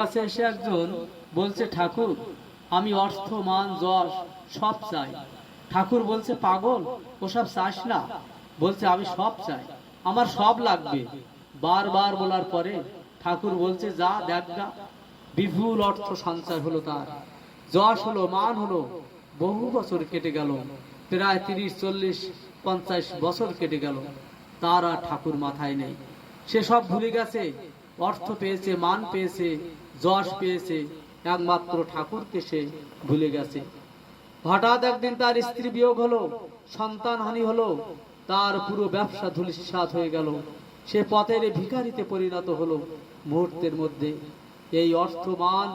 কাছে এসে একজন বলছে, ঠাকুর, আমি অর্থ, মান, যশ সব চাই। ঠাকুর বলছে, পাগল, ওসব চাস না। বলছে, আমি সব চাই, আমার সব লাগবে। বারবার বলার পরে ঠাকুর বলছে, যা বিপুল অর্থ সঞ্চয় হলো তার। যশ হলো, মান হলো, বহু বছর কেটে গেল, প্রায় তিরিশ, চল্লিশ, পঞ্চাশ বছর কেটে গেল, তার আর ঠাকুর মাথায় নেই। সে সব ভুলে গেছে, অর্থ পেয়েছে, মান পেয়েছে যশ পেয়েছে, একমাত্র ঠাকুরকে সে ভুলে গেছে। হঠাৎ একদিন তার স্ত্রী বিয়োগ হলো, সন্তান হানি হলো, তার পুরো ব্যবসা ধুলিসাৎ হয়ে গেল। সে পথের ভিখারিতে পরিণত হলো মুহূর্তের মধ্যে। এই অর্থমান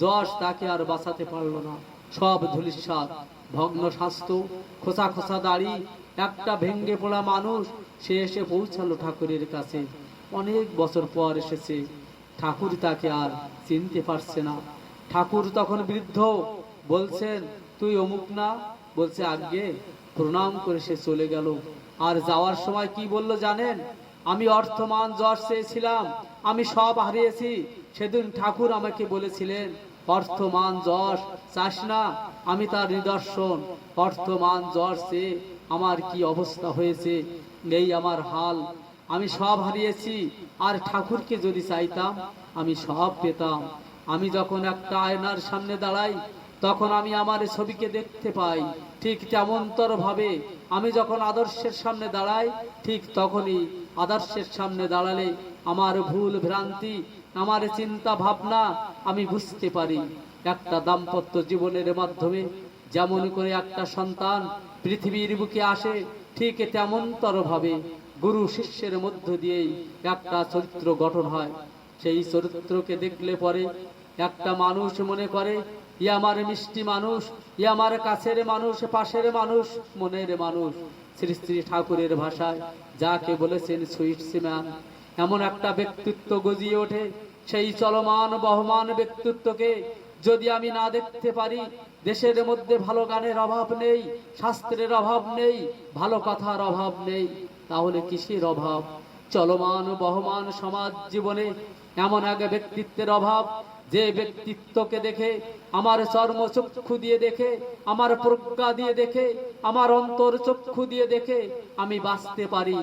যশ তাকে আর বাঁচাতে পারল না। সব ধুলিসাৎ, ভগ্ন স্বাস্থ্য, খোসা খোসা দাড়ি, একটা ভেঙ্গে পড়া মানুষ, সে এসে পৌঁছালো ঠাকুরের কাছে। অনেক বছর পর এসেছে। ঠাকুর তাকে আর চিনতে পারছে না। ঠাকুর তখন বৃদ্ধ বলছেন, তুই অমুক না? বলছে আগে প্রণাম করে সে চলে গেল। আর যাওয়ার সময় কি বলল জানেন? আমি অর্থমান যশ চেয়েছিলাম, আমি সব হারিয়েছি। সেদিন ঠাকুর আমাকে বলেছিলেন, অর্থমান যশ চাস না, আমি তার নিদর্শন। অর্থমান যশ চেয়ে আমার কি অবস্থা হয়েছে? এই আমার হাল আমি সব হারিয়েছি, আর ঠাকুরকে যদি চাইতাম, আমি সব পেতাম। আমি যখন একটা আয়নার সামনে দাঁড়াই, তখন আমি আমার ছবিকে দেখতে পাই। ঠিক তেমনতর ভাবে আমি যখন আদর্শের সামনে দাঁড়াই, ঠিক তখনই আদর্শের সামনে দাঁড়ালে আমার ভুল ভ্রান্তি, আমার চিন্তা ভাবনা আমি বুঝতে পারি। একটা দাম্পত্য জীবনের মাধ্যমে যেমন করে একটা সন্তান পৃথিবীর বুকে আসে, ঠিক তেমনতর ভাবে গুরু শিষ্যের মধ্য দিয়েই একটা চরিত্র গঠন হয়। সেই চরিত্রকে দেখলে পরে একটা মানুষ মনে করে, ই আমার মিষ্টি মানুষ, ই আমার কাছের মানুষ, পাশের মানুষ, মনের মানুষ। শ্রী শ্রী ঠাকুরের ভাষায় যাকে বলেছেন সুইট সিম্যান এমন একটা ব্যক্তিত্ব গজিয়ে ওঠে। সেই চলমান, বহমান ব্যক্তিত্বকে যদি আমি না দেখতে পারি, দেশের মধ্যে ভালো গানের অভাব নেই, শাস্ত্রের অভাব নেই, ভালো কথার অভাব নেই। তাহলে কিসের অভাব? চলমান বহমান সমাজ জীবনে এমন এক ব্যক্তিত্বের অভাব, যে ব্যক্তিত্বকে দেখে, আমার চর্ম চক্ষু দিয়ে দেখে, আমার প্রজ্ঞা দিয়ে দেখে, আমার অন্তর চক্ষু দিয়ে দেখে আমি বাঁচতে পারি।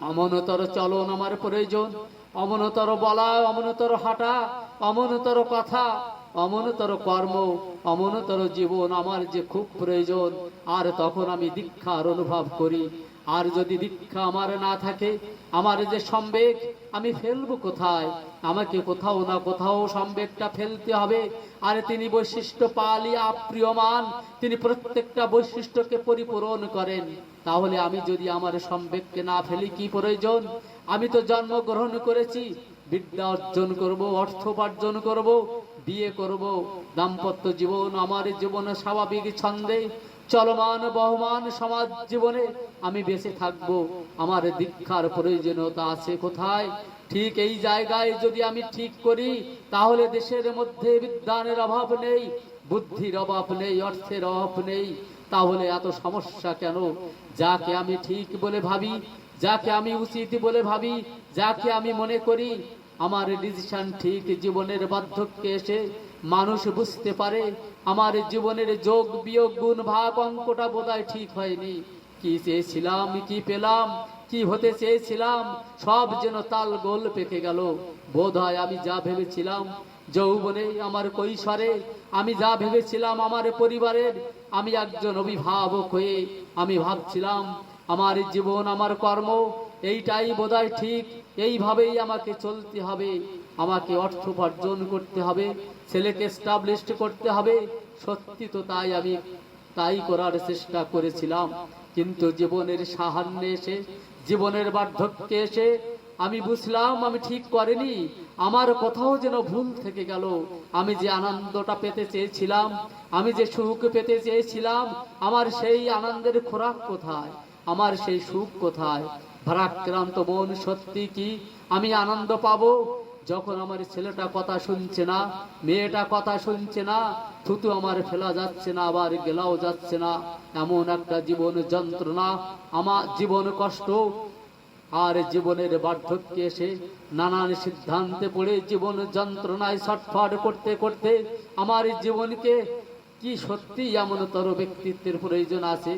অমনতর চলন আমার প্রয়োজন, অমনতর বলা, অমনতর হাঁটা, অমনতর কথা, অমনতর কর্ম, অমনতর জীবন আমার যে খুব প্রয়োজন, আর তখন আমি দীক্ষার অনুভব করি। আর যদি দীক্ষা আমার না থাকে, আমার যে সম্বেগ, আমি ফেলব কোথায়? আমাকে কোথাও না কোথাও সম্বেগটা ফেলতে হবে। আর তিনি বৈশিষ্ট্য পালি আপ্রিয়মান, তিনি প্রত্যেকটা বৈশিষ্ট্যকে পরিপূরণ করেন। তাহলে আমি যদি আমার সম্বেগকে না ফেলি, কি প্রয়োজন? আমি তো জন্মগ্রহণ করেছি, বিদ্যা অর্জন করব, অর্থ উপার্জন করব, বিয়ে করব, দাম্পত্য জীবন, আমার জীবনে স্বাভাবিক ছন্দে। চলমান বহমান সমাজ জীবনে আমি বেঁচে থাকব। আমার দীক্ষার প্রয়োজনীয়তা আছে কোথায়? ঠিক এই জায়গায় যদি আমি ঠিক করি, তাহলে দেশের মধ্যে বিজ্ঞানের অভাব নেই, বুদ্ধির অভাব নেই, অর্থের অভাব নেই। তাহলে এত সমস্যা কেন? যাকে আমি ঠিক বলে ভাবি, যাকে আমি উচিত বলে ভাবি, যাকে আমি মনে করি, আমার ডিসিশন ঠিক জীবনের বার্ধক্যে এসে মানুষ বুঝতে পারে আমার জীবনের যোগ, বিয়োগ, গুণ, ভাগ, অঙ্কটা বোধহয় ঠিক হয়নি। কি চেয়েছিলাম, কি পেলাম, কি হতে চেয়েছিলাম, সব যেন তাল গোল পেকে গেল। বোধ হয় আমি যা ভেবেছিলাম, যৌবনে আমার কৈশোরে, আমি যা ভেবেছিলাম আমার পরিবারের, আমি একজন অভিভাবক হয়ে আমি ভাবছিলাম, আমার জীবন, আমার কর্ম, এইটাই বোধহয় ঠিক, এইভাবেই আমাকে চলতে হবে। আমাকে অর্থ উপার্জন করতে হবে, ছেলেকে স্টাবলিশড করতে হবে। সত্যি তো তাই আমি তাই করার চেষ্টা করেছিলাম, কিন্তু জীবনের সাহান্যে এসে, জীবনের বার্ধক্যে এসে আমি বুঝলাম আমি ঠিক করিনি। আমার কোথাও যেন ভুল থেকে গেল। আমি যে আনন্দটা পেতে চেয়েছিলাম, আমি যে সুখ পেতে চেয়েছিলাম, আমার সেই আনন্দের খোরাক কোথায়? আমার সেই সুখ কোথায়? ভারাক্রান্ত মন সত্যি কি আমি আনন্দ পাবো? যখন আমার ছেলেটা কথা শুনছে না, মেয়েটা কথা শুনছে না, থুতু আমার ফেলা যাচ্ছে না, আবার গেলাও যাচ্ছে না। এমন একটা জীবন যন্ত্রণা, আমার জীবন কষ্ট। আর জীবনের বার্ধক্যে এসে নানান সিদ্ধান্তে পড়ে জীবন যন্ত্রণায় ছটফট করতে করতে আমার জীবনকে কি সত্যি এমনতর ব্যক্তিত্বের প্রয়োজন আছে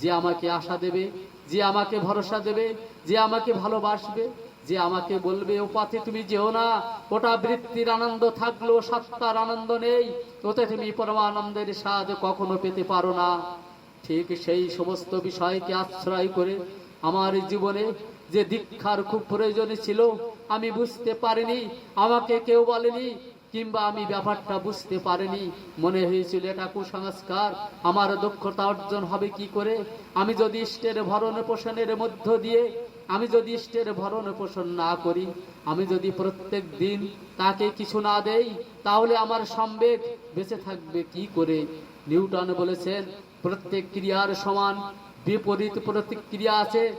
যে আমাকে আশা দেবে, যে আমাকে ভরসা দেবে, যে আমাকে ভালোবাসবে? যে আমাকে বলবে পথে তুমি যেও না ওটা বৃত্তির আনন্দ থাকলেও সত্তার আনন্দ নেই, ওতে তুমি পরমানন্দের স্বাদ কখনো পেতে পারো না। ঠিক সেই সমস্ত বিষয়কে আশ্রয় করে আমার জীবনে যে দীক্ষার খুব প্রয়োজন ছিল, আমি বুঝতে পারিনি, আমাকে কেউ বলেনি, কিংবা আমি ব্যাপারটা বুঝতে পারিনি। মনে হয়েছিল এটা কুসংস্কার, আমার দক্ষতা অর্জন হবে কি করে? আমি যদি ইষ্টের ভরণ পোষণের মধ্য দিয়ে আমি যদি ইষ্টের ভরণ পোষণ না করি, আমি যদি প্রত্যেক দিন তাকে কিছু না দেই, তাহলে আমার সম্বেগ বেঁচে থাকবে কি করে? নিউটন বলেছেন, প্রত্যেক ক্রিয়ার সমান বিপরীত প্রতিক্রিয়া আছে।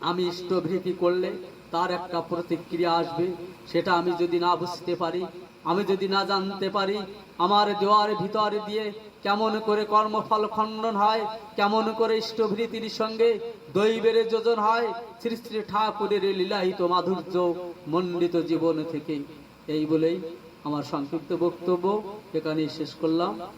আমি ইষ্টভৃতি করলে তার একটা প্রতিক্রিয়া আসবে, সেটা আমি যদি না বুঝতে পারি আমি যদি না জানতে পারি আমার দেওয়ার ভিতর দিয়ে কেমন করে কর্মফল খণ্ডন হয়, কেমন করে ইষ্টভৃতির সঙ্গে দৈবের যোজন হয়, শ্রী শ্রী ঠাকুরের লীলাহিত মাধুর্য মণ্ডিত জীবন থেকে। এই বলেই আমার সংক্ষিপ্ত বক্তব্য এখানেই শেষ করলাম।